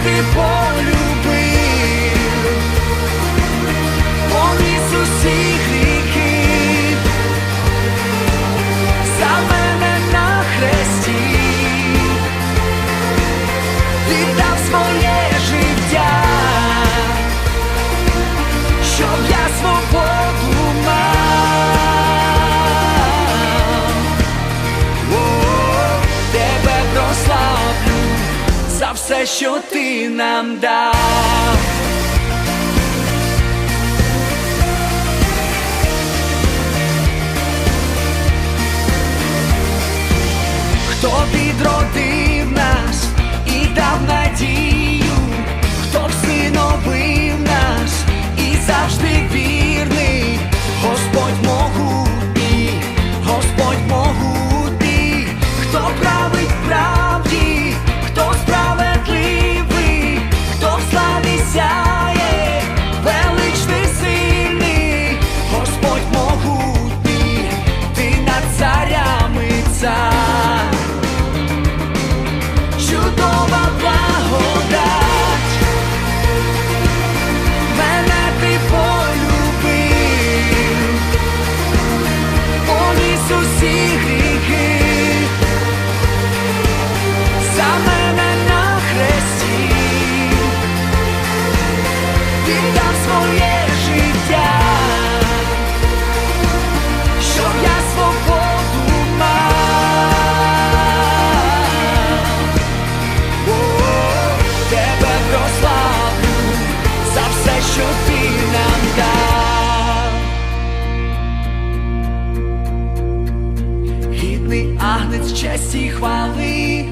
поки полю. Що ти нам дав. Хто відродив нас і дав надію, хто всиновив нас і завжди вірний, Гідний агнець честі хвали,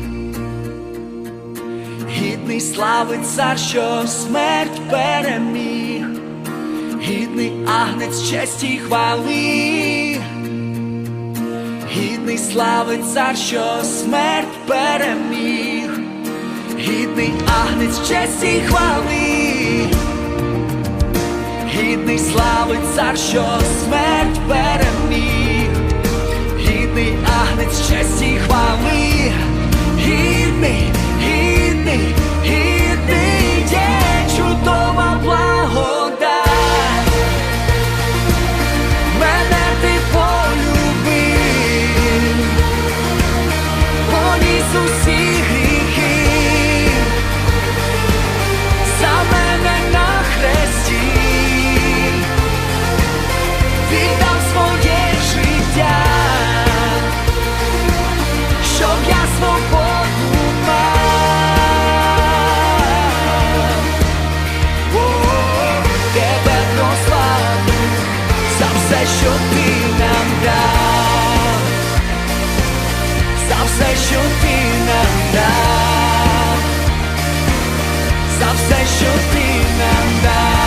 гідний слави цар, що смерть переміг, гідний агнець честі й хвали. Гідний слави цар, що смерть переміг, гідний агнець честі й хвали, гідний слави цар, що смерть переміг, гідний агнець честі й хвали, все, що ти нам дав, за все, що ти нам дав, за все, що ти нам дав,